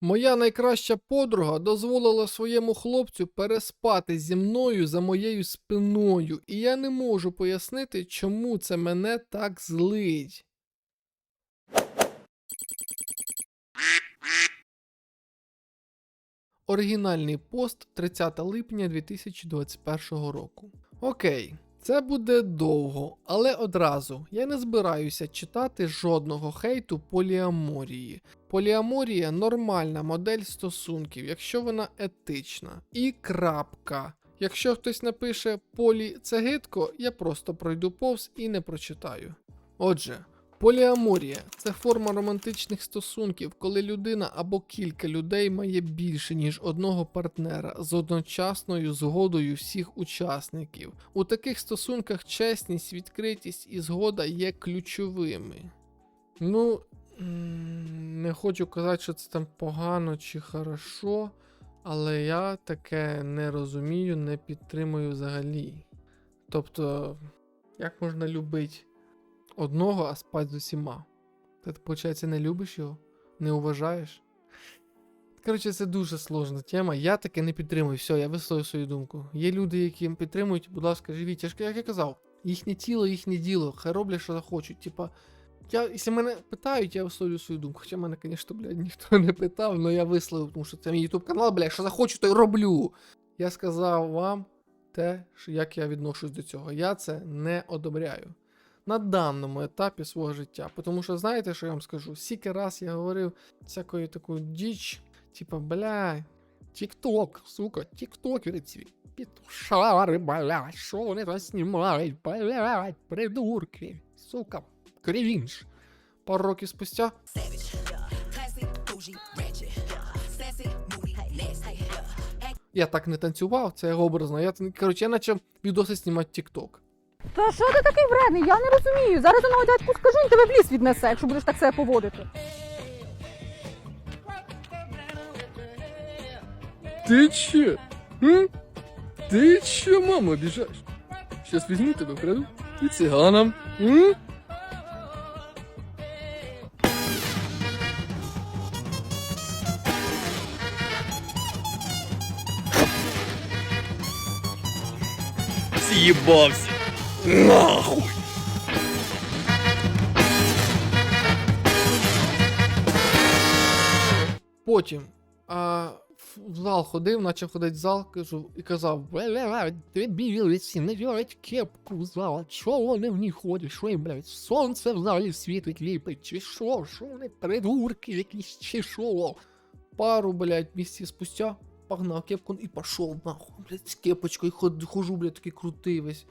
Моя найкраща подруга дозволила своєму хлопцю переспати зі мною за моєю спиною, і я не можу пояснити, чому це мене так злить. Оригінальний пост 30 липня 2021 року. Окей, це буде довго, але одразу я не збираюся читати жодного хейту поліаморії. Поліаморія нормальна модель стосунків, якщо вона етична. І крапка. Якщо хтось напише полі це гидко, я просто пройду повз і не прочитаю. Отже, поліаморія це форма романтичних стосунків, коли людина або кілька людей має більше, ніж одного партнера з одночасною згодою всіх учасників. У таких стосунках чесність, відкритість і згода є ключовими. Ну, не хочу казати, що це там погано чи хорошо, але я таке не розумію, не підтримую взагалі. Тобто, як можна любити одного, а спати з усіма? Ти, виходить, не любиш його? Не уважаєш? Коротше, це дуже сложна тема. Я таке не підтримую. Все, я висловив свою думку. Є люди, які підтримують, будь ласка, живіть. Я ж як я казав, їхнє тіло, їхнє діло, хай роблять, що захочуть. Типа, я, якщо мене питають, я висловлю свою думку. Хоча мене, звісно, блядь, ніхто не питав, але я висловив, тому що це мій YouTube канал, блядь, що захочу, то й роблю. Я сказав вам те, як я відношусь до цього. Я це не одобряю. На даному етапі свого життя. Тому що знаєте, що я вам скажу? Скільки раз я говорив всякою таку діч, типа, бля, Тік-ток, сука, тіктокери ці. Що вони там знімають, блядь, придурки, сука, крінж. Пару років спустя я так не танцював, це образно. Я, коротше, я почав відоси знімати TikTok. Та що ти такий вредний? Я не розумію. Зараз одного дядьку скажу, він тебе в ліс віднесе, якщо будеш так себе поводити. Ти че? Ти че, маму обіжаєш? Щас візьму тебе, вкраду. І циганам. М? Съебался. Нахуй. Потім а, в зал ходив, почав ходити в зал, кажу, і казав: бля, дебіли всі, надівають кепку в зал, що вони в ній ходять, що їм, блядь, сонце в залі світить, ліпить, чи що, що вони придурки якісь, чи що. Пару, блядь, місяців спустя погнав кепку і пішов нахуй, блядь, з кепочкою хожу, блядь, такий крутий весь.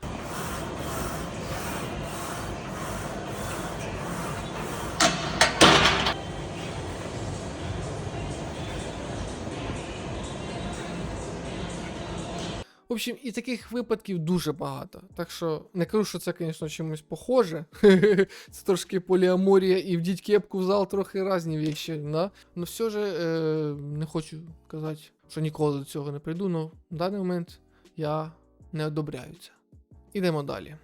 В общем, і таких випадків дуже багато. Так що не кажу, що це, звісно, чимось похоже. це трошки поліаморія і вдіть кепку в зал трохи різні вещі, да? Ну все ж е, не хочу казати, що ніколи до цього не прийду, але в даний момент я не одобряю це. Ідемо далі.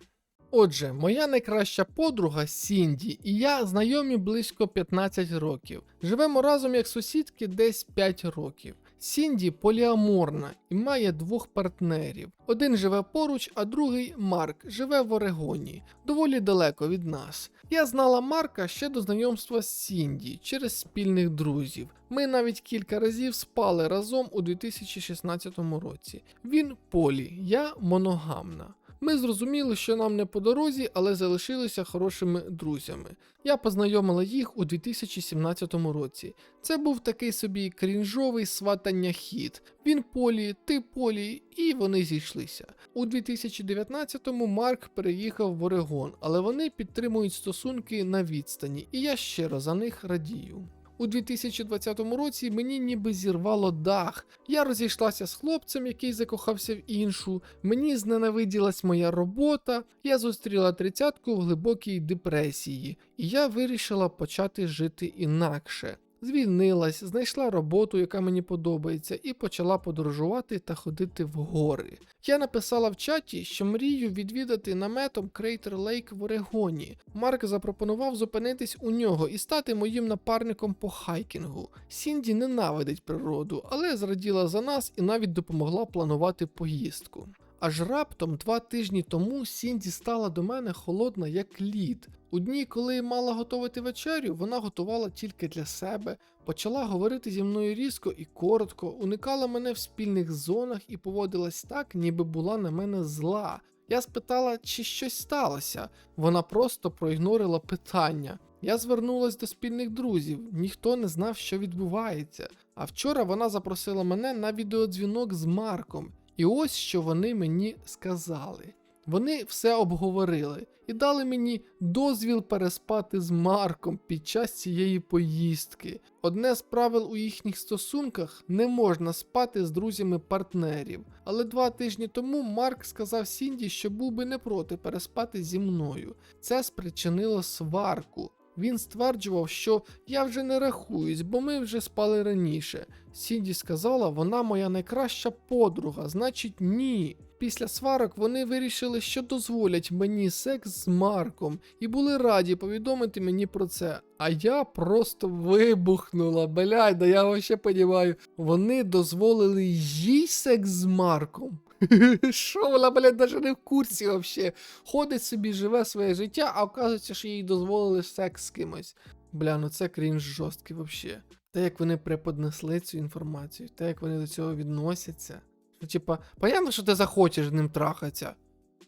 Отже, моя найкраща подруга Сінді і я знайомі близько 15 років. Живемо разом як сусідки десь 5 років. Сінді поліаморна і має двох партнерів. Один живе поруч, а другий Марк живе в Орегоні, доволі далеко від нас. Я знала Марка ще до знайомства з Сінді через спільних друзів. Ми навіть кілька разів спали разом у 2016 році. Він полі, я моногамна. Ми зрозуміли, що нам не по дорозі, але залишилися хорошими друзями. Я познайомила їх у 2017 році. Це був такий собі крінжовий сватання хід. Він полі, ти полі, і вони зійшлися. У 2019-му Марк переїхав в Орегон, але вони підтримують стосунки на відстані, і я щиро за них радію. У 2020 році мені ніби зірвало дах. Я розійшлася з хлопцем, який закохався в іншу. Мені зненавиділась моя робота. Я зустріла тридцятку в глибокій депресії, і я вирішила почати жити інакше. Звільнилась, знайшла роботу, яка мені подобається, і почала подорожувати та ходити в гори. Я написала в чаті, що мрію відвідати наметом Крейтер Лейк в Орегоні. Марк запропонував зупинитись у нього і стати моїм напарником по хайкінгу. Сінді ненавидить природу, але зраділа за нас і навіть допомогла планувати поїздку. Аж раптом два тижні тому Сінді стала до мене холодна як лід. У дні, коли мала готувати вечерю, вона готувала тільки для себе, почала говорити зі мною різко і коротко, уникала мене в спільних зонах і поводилась так, ніби була на мене зла. Я спитала, чи щось сталося. Вона просто проігнорила питання. Я звернулась до спільних друзів, ніхто не знав, що відбувається. А вчора вона запросила мене на відеодзвінок з Марком. І ось що вони мені сказали. Вони все обговорили і дали мені дозвіл переспати з Марком під час цієї поїздки. Одне з правил у їхніх стосунках не можна спати з друзями партнерів. Але два тижні тому Марк сказав Сінді, що був би не проти переспати зі мною. Це спричинило сварку. Він стверджував, що я вже не рахуюсь, бо ми вже спали раніше. Сінді сказала, вона моя найкраща подруга, значить ні. Після сварок вони вирішили, що дозволять мені секс з Марком, і були раді повідомити мені про це. А я просто вибухнула, блядь, да я вообще понімаю. Вони дозволили їй секс з Марком. Що вона, блядь, навіть не в курсі вообще. Ходить собі, живе своє життя, а оказується, що їй дозволили секс з кимось. Бля, ну це крінж жорсткий вообще. Те, як вони преподнесли цю інформацію, те, як вони до цього відносяться. Ну, типа, понятно, що ти захочеш з ним трахатися.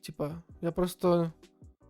Типа, я просто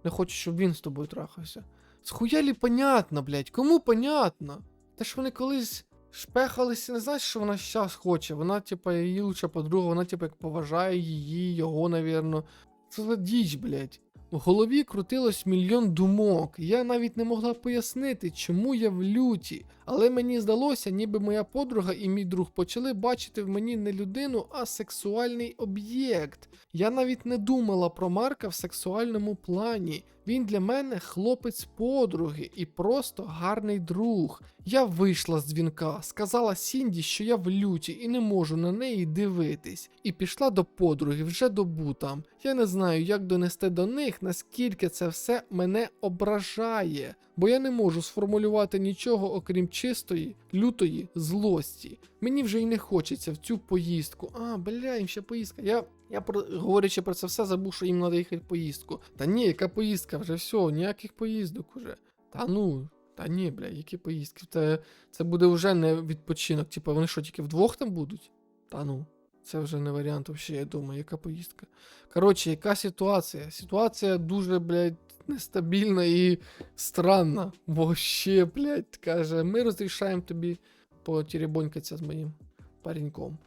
не хочу, щоб він з тобою трахався. Схуялі понятно, блядь, кому понятно? Те ж вони колись шпехалися, не знаєш, що вона зараз хоче. Вона, типа, її лучша подруга, вона, типа, як поважає її, його, навірно. Це за діч, блядь. В голові крутилось мільйон думок. Я навіть не могла пояснити, чому я в люті. Але мені здалося, ніби моя подруга і мій друг почали бачити в мені не людину, а сексуальний об'єкт. Я навіть не думала про Марка в сексуальному плані. Він для мене хлопець подруги і просто гарний друг. Я вийшла з дзвінка, сказала Сінді, що я в люті і не можу на неї дивитись. І пішла до подруги вже добу там. Я не знаю, як донести до них, наскільки це все мене ображає, бо я не можу сформулювати нічого, окрім чистої, лютої злості. Мені вже й не хочеться в цю поїздку. А, бля, їм ще поїздка. Я, я говорячи про це все, забув, що їм треба їхати поїздку. Та ні, яка поїздка? Вже все, ніяких поїздок уже. Та ну. Та ні, бля, які поїздки? Це, це буде вже не відпочинок. Типа вони що, тільки вдвох там будуть? Та ну, це вже не варіант взагалі, я думаю, яка поїздка. Коротше, яка ситуація? Ситуація дуже, блядь, нестабільна і странна. Вообще, блядь, каже, ми розрішаємо тобі потеребонькатися з моїм пареньком.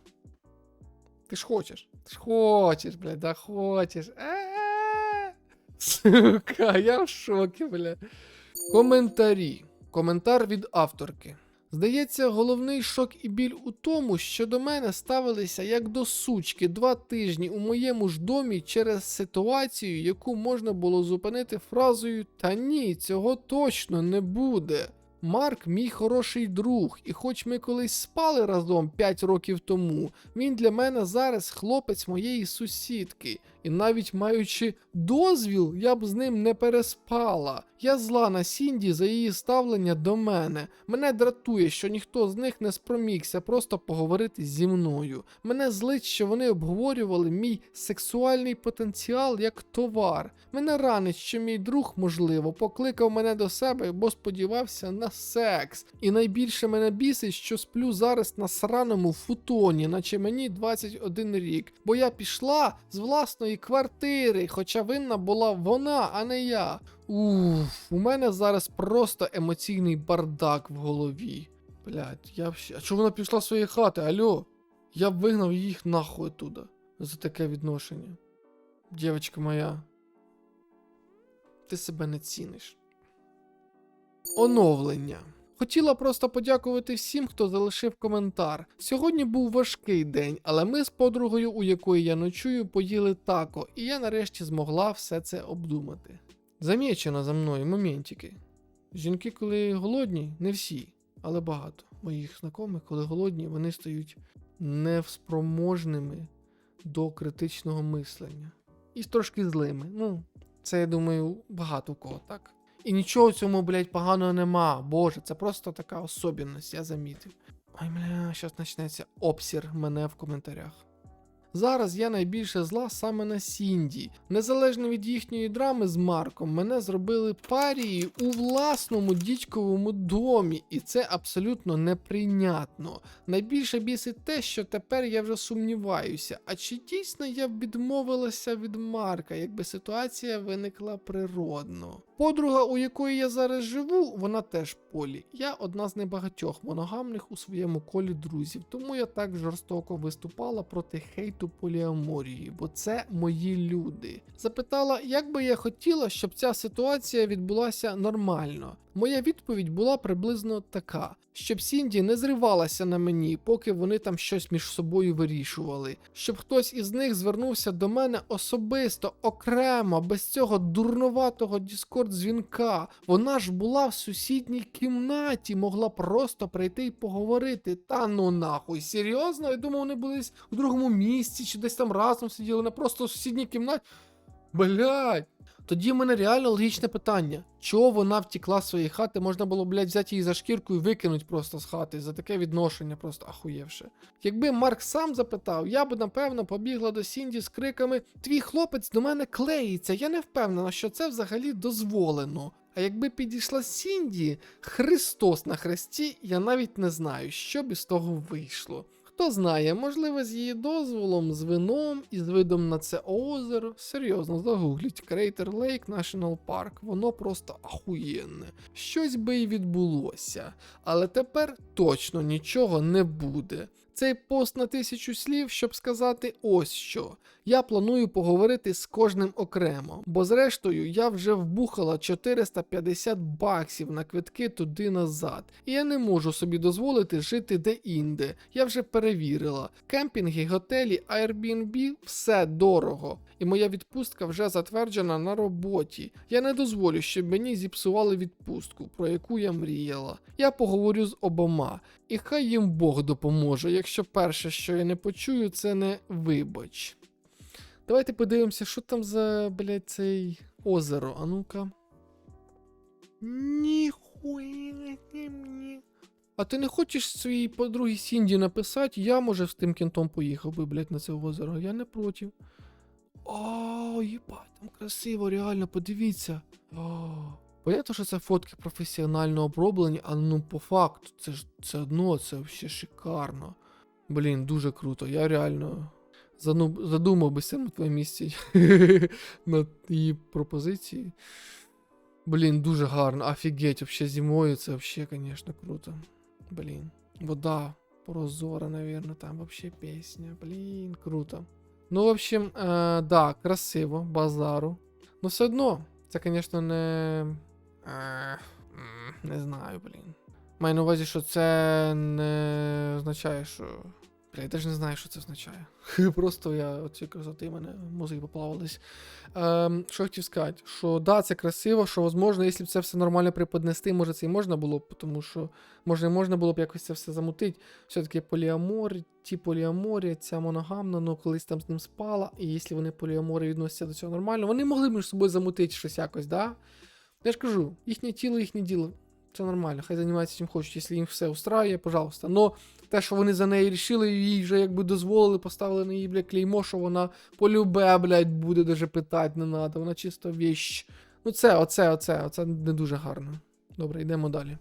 Ти ж хочеш? Ти ж хочеш, блядь, да хочеш. Сука, я в шокі, блядь. Коментарі. Коментар від авторки. Здається, головний шок і біль у тому, що до мене ставилися як до сучки два тижні у моєму ж домі через ситуацію, яку можна було зупинити фразою Та ні, цього точно не буде. Марк мій хороший друг, і хоч ми колись спали разом 5 років тому, він для мене зараз хлопець моєї сусідки, і навіть маючи дозвіл, я б з ним не переспала. Я зла на Сінді за її ставлення до мене. Мене дратує, що ніхто з них не спромігся просто поговорити зі мною. Мене злить, що вони обговорювали мій сексуальний потенціал як товар. Мене ранить, що мій друг, можливо, покликав мене до себе, бо сподівався на секс. І найбільше мене бісить, що сплю зараз на сраному футоні, наче мені 21 рік. Бо я пішла з власної квартири, хоча винна була вона, а не я. Уф, у мене зараз просто емоційний бардак в голові. Блять, я б. А чому вона пішла з своєї хати? Алло? Я б вигнав їх нахуй туди за таке відношення. Дівчинка моя. Ти себе не ціниш. Оновлення. Хотіла просто подякувати всім, хто залишив коментар. Сьогодні був важкий день, але ми з подругою, у якої я ночую, поїли тако, і я нарешті змогла все це обдумати. Замічено за мною моментики. Жінки, коли голодні, не всі, але багато. моїх знайомих, коли голодні, вони стають невспроможними до критичного мислення. І трошки злими. Ну, це, я думаю, багато у кого так. І нічого в цьому, блядь, поганого нема. Боже, це просто така особливість, я замітив. Ой, бля, щас почнеться обсір мене в коментарях. Зараз я найбільше зла саме на Сінді. Незалежно від їхньої драми з Марком, мене зробили парією у власному дідьковому домі, і це абсолютно неприйнятно. Найбільше бісить те, що тепер я вже сумніваюся, а чи дійсно я б відмовилася від Марка, якби ситуація виникла природно. Подруга, у якої я зараз живу, вона теж полі. Я одна з небагатьох моногамних у своєму колі друзів, тому я так жорстоко виступала проти хейту поліаморії, бо це мої люди. Запитала, як би я хотіла, щоб ця ситуація відбулася нормально. Моя відповідь була приблизно така: щоб Сінді не зривалася на мені, поки вони там щось між собою вирішували, щоб хтось із них звернувся до мене особисто, окремо, без цього дурноватого Діскорд дзвінка. Вона ж була в сусідній кімнаті, могла просто прийти і поговорити. Та ну нахуй, серйозно? Я думав, вони були десь у другому місці чи десь там разом сиділи, вона просто в сусідній кімнаті. Блять. Тоді в мене реально логічне питання: чого вона втекла з своєї хати? Можна було, блядь, взяти її за шкірку і викинути просто з хати за таке відношення, просто ахуєвше. Якби Марк сам запитав, я б напевно побігла до Сінді з криками: Твій хлопець до мене клеїться, я не впевнена, що це взагалі дозволено. А якби підійшла Сінді, Христос на хресті, я навіть не знаю, що б із того вийшло. Хто знає, можливо, з її дозволом, з вином і з видом на це озеро. Серйозно, загугліть Crater Lake National Park, воно просто ахуєнне. Щось би й відбулося. Але тепер точно нічого не буде. Цей пост на тисячу слів, щоб сказати ось що. Я планую поговорити з кожним окремо, бо зрештою я вже вбухала 450 баксів на квитки туди назад, і я не можу собі дозволити жити де-інде. Я вже перевірила. Кемпінги, готелі, Airbnb – все дорого. І моя відпустка вже затверджена на роботі. Я не дозволю, щоб мені зіпсували відпустку, про яку я мріяла. Я поговорю з обома, і хай їм Бог допоможе, якщо перше, що я не почую, це не вибач. Давайте подивимося, що там за, блядь, цей озеро. А ну-ка. Ніхуя мені. А ти не хочеш своїй подругі Сінді написати? Я, може, з тим кентом поїхав би, блядь, на це озеро. Я не проти. О, їбать, там красиво, реально, подивіться. О, понятно, що це фотки професіонально оброблені, але ну по факту, це ж це одно, це взагалі шикарно. Блін, дуже круто. Я реально зану- задумався на твоєму місці над її пропозиції. Блін, дуже гарно. Офігеть, вообще зимою це вообще, конечно, круто. Блін. Вода прозора, наверное, там вообще пісня. Блін, круто. Ну, в общем, е, да, красиво, базару. Ну, все одно, це, звісно, не. Е, не знаю, блін. Маю на увазі, що це не означає, що. Бля, я навіть не знаю, що це означає. Просто я оці красоти мене мозги поплавались. Ем, що хотів сказати, що да, це красиво, що, можливо, якщо б це все нормально преподнести, може це і можна було б, тому що може можна було б якось це все замутити. Все-таки поліамор, ті поліаморі, ця моногамна, ну колись там з ним спала, і якщо вони поліамори відносяться до цього нормально, вони могли б між собою замутити щось якось, да? Я ж кажу, їхнє тіло, їхнє діло. Це нормально, хай займаються чим хочуть, якщо їм все устраює, пожалуйста. Но те, що вони за неї рішили, їй вже якби дозволили, поставили на її, бля, клеймо, що вона полюбе, блядь, буде даже питати не треба, вона чисто віщ. Ну це, оце, оце, оце не дуже гарно. Добре, йдемо далі.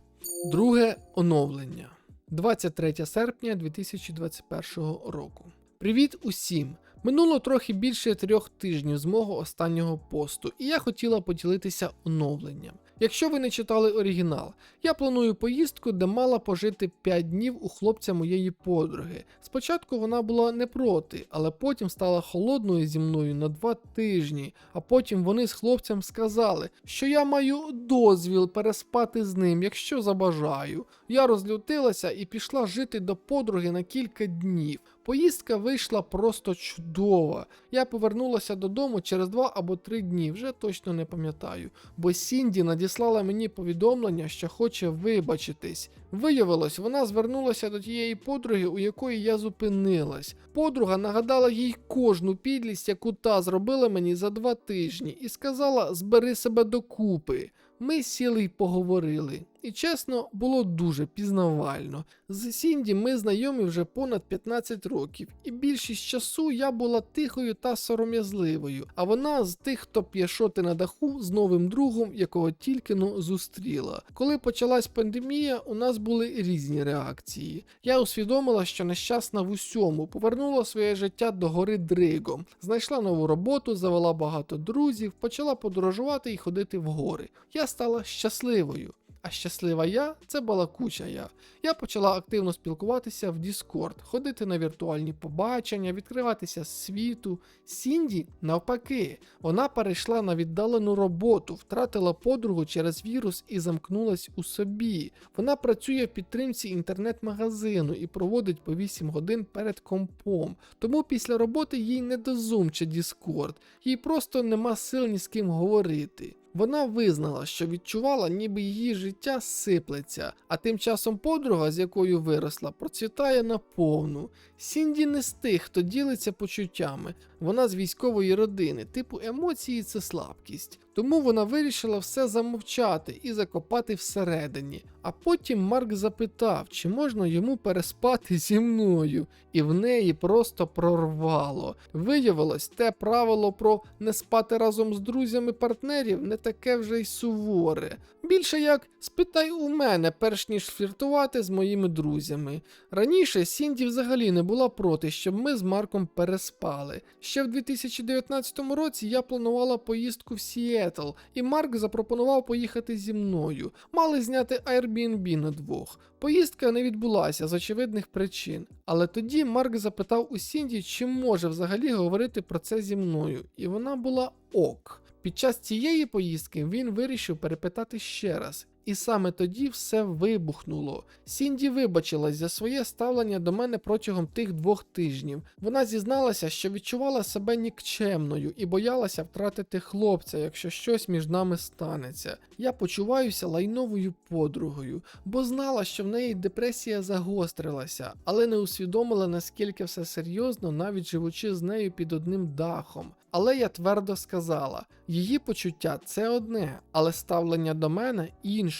Друге оновлення. 23 серпня 2021 року. Привіт усім! Минуло трохи більше трьох тижнів з мого останнього посту, і я хотіла поділитися оновленням. Якщо ви не читали оригінал, я планую поїздку, де мала пожити 5 днів у хлопця моєї подруги. Спочатку вона була не проти, але потім стала холодною зі мною на 2 тижні. А потім вони з хлопцем сказали, що я маю дозвіл переспати з ним, якщо забажаю. Я розлютилася і пішла жити до подруги на кілька днів. Поїздка вийшла просто чудова. Я повернулася додому через два або три дні, вже точно не пам'ятаю, бо Сінді надіслала надіслала мені повідомлення, що хоче вибачитись. Виявилось, вона звернулася до тієї подруги, у якої я зупинилась. Подруга нагадала їй кожну підлість, яку та зробила мені за два тижні, і сказала: збери себе докупи. Ми сіли й поговорили. І чесно, було дуже пізнавально. З Сінді ми знайомі вже понад 15 років, і більшість часу я була тихою та сором'язливою, а вона з тих, хто п'є шоти на даху з новим другом, якого тільки но зустріла. Коли почалась пандемія, у нас були різні реакції. Я усвідомила, що нещасна в усьому, повернула своє життя до гори Дригом, знайшла нову роботу, завела багато друзів, почала подорожувати і ходити в гори. Я стала щасливою. А щаслива я це балакуча я. Я почала активно спілкуватися в Discord, ходити на віртуальні побачення, відкриватися світу. Сінді, навпаки, вона перейшла на віддалену роботу, втратила подругу через вірус і замкнулась у собі. Вона працює в підтримці інтернет-магазину і проводить по 8 годин перед компом. Тому після роботи їй не до Zoom чи Discord, їй просто нема сил ні з ким говорити. Вона визнала, що відчувала, ніби її життя сиплеться, а тим часом подруга, з якою виросла, процвітає наповну. Сінді не з тих, хто ділиться почуттями. Вона з військової родини, типу емоції це слабкість. Тому вона вирішила все замовчати і закопати всередині. А потім Марк запитав, чи можна йому переспати зі мною, і в неї просто прорвало. Виявилось, те правило про не спати разом з друзями партнерів не таке вже й суворе. Більше як спитай у мене, перш ніж фліртувати з моїми друзями. Раніше Сінді взагалі не була проти, щоб ми з Марком переспали. Ще в 2019 році я планувала поїздку в Сіетл, і Марк запропонував поїхати зі мною. Мали зняти Airbnb на двох. Поїздка не відбулася з очевидних причин, але тоді Марк запитав у Сінді, чи може взагалі говорити про це зі мною, і вона була ок. Під час цієї поїздки він вирішив перепитати ще раз. І саме тоді все вибухнуло. Сінді вибачилась за своє ставлення до мене протягом тих двох тижнів. Вона зізналася, що відчувала себе нікчемною і боялася втратити хлопця, якщо щось між нами станеться. Я почуваюся лайновою подругою, бо знала, що в неї депресія загострилася, але не усвідомила наскільки все серйозно, навіть живучи з нею під одним дахом. Але я твердо сказала: її почуття це одне, але ставлення до мене інше.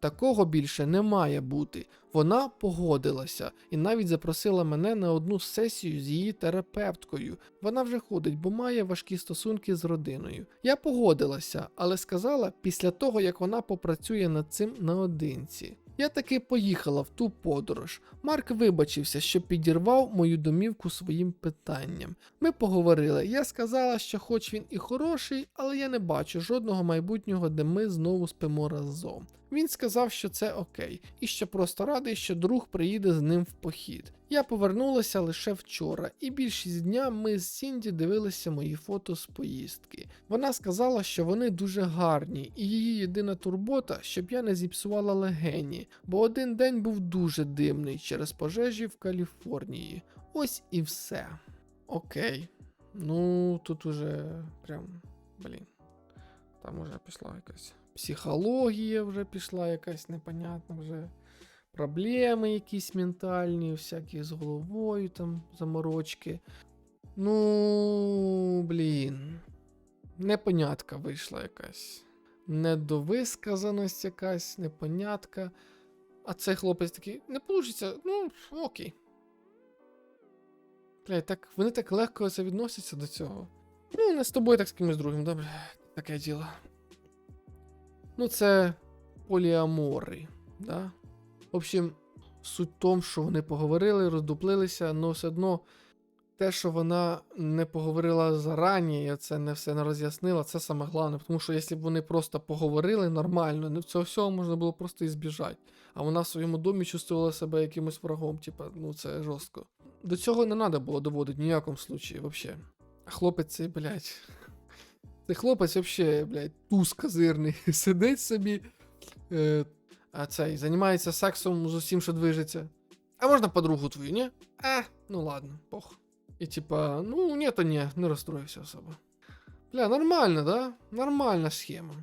Такого більше не має бути. Вона погодилася і навіть запросила мене на одну сесію з її терапевткою. Вона вже ходить, бо має важкі стосунки з родиною. Я погодилася, але сказала після того, як вона попрацює над цим наодинці. Я таки поїхала в ту подорож. Марк вибачився, що підірвав мою домівку своїм питанням. Ми поговорили. Я сказала, що хоч він і хороший, але я не бачу жодного майбутнього, де ми знову спимо разом. Він сказав, що це окей, і що просто радий, що друг приїде з ним в похід. Я повернулася лише вчора, і більшість дня ми з Сінді дивилися мої фото з поїздки. Вона сказала, що вони дуже гарні, і її єдина турбота, щоб я не зіпсувала легені, бо один день був дуже димний через пожежі в Каліфорнії. Ось і все. Окей. Ну, тут уже прям, блін. Там уже пішла якась психологія, вже пішла якась непонятна вже. Проблеми якісь ментальні, всякі з головою там заморочки. Ну, блін. Непонятка вийшла якась. Недовисказаність якась, непонятка. А цей хлопець такий, не получиться, ну, окей. Блядь, так, вони так легко це відносяться до цього. Ну, не з тобою, так з кимось другим, добре. Таке діло. Ну, це поліамори, да? В общем, суть в тому, що вони поговорили, роздуплилися, але все одно те, що вона не поговорила зарані, і це не все не роз'яснила, це саме головне. Тому що якщо б вони просто поговорили нормально, цього всього можна було просто і збіжати. А вона в своєму домі чувствувала себе якимось врагом, типа, ну це жорстко. До цього не треба було доводити в ніякому. А хлопець цей, блядь. Цей хлопець взагалі, блядь, туз козирний. Сидить собі. Е, а цей займається сексом з усім, що движеться. А можна подругу твою, ні? А, ну ладно, пох. І типа, ну ні, то ні, не розстроївся особо. Бля, нормально, да? Нормальна схема.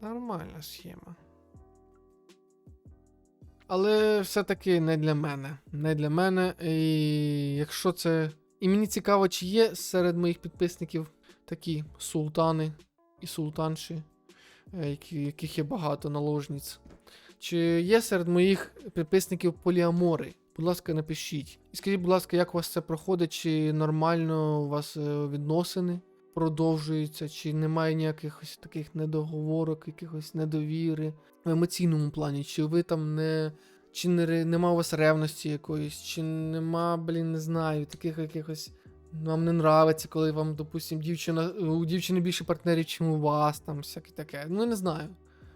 Нормальна схема. Але все-таки не для мене. Не для мене. І якщо це. І мені цікаво, чи є серед моїх підписників такі султани і султанші, е, яких є багато наложниць. Чи є серед моїх підписників поліамори? Будь ласка, напишіть. І скажіть, будь ласка, як у вас це проходить, чи нормально у вас е, відносини продовжуються, чи немає ніяких таких недоговорок, якихось недовіри в емоційному плані, чи ви там не. Чи не, нема у вас ревності якоїсь, чи нема, блін, не знаю, таких якихось. Вам не нравиться, коли вам, допустим, дівчина, у дівчини більше партнерів, чим у вас, там всяке таке. Ну, не знаю.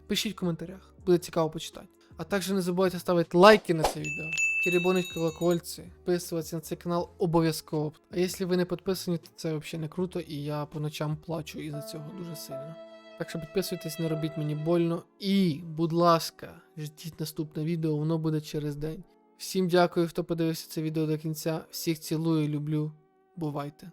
Пишіть в коментарях, буде цікаво почитати. А також не забувайте ставити лайки на це відео, теребонить колокольці, підписуватися на цей канал обов'язково. А якщо ви не підписані, то це взагалі не круто, і я по ночам плачу із-за цього дуже сильно. Так що підписуйтесь, не робіть мені больно. І, будь ласка, ждіть наступне відео, воно буде через день. Всім дякую, хто подивився це відео до кінця. Всіх цілую, люблю. Бувайте!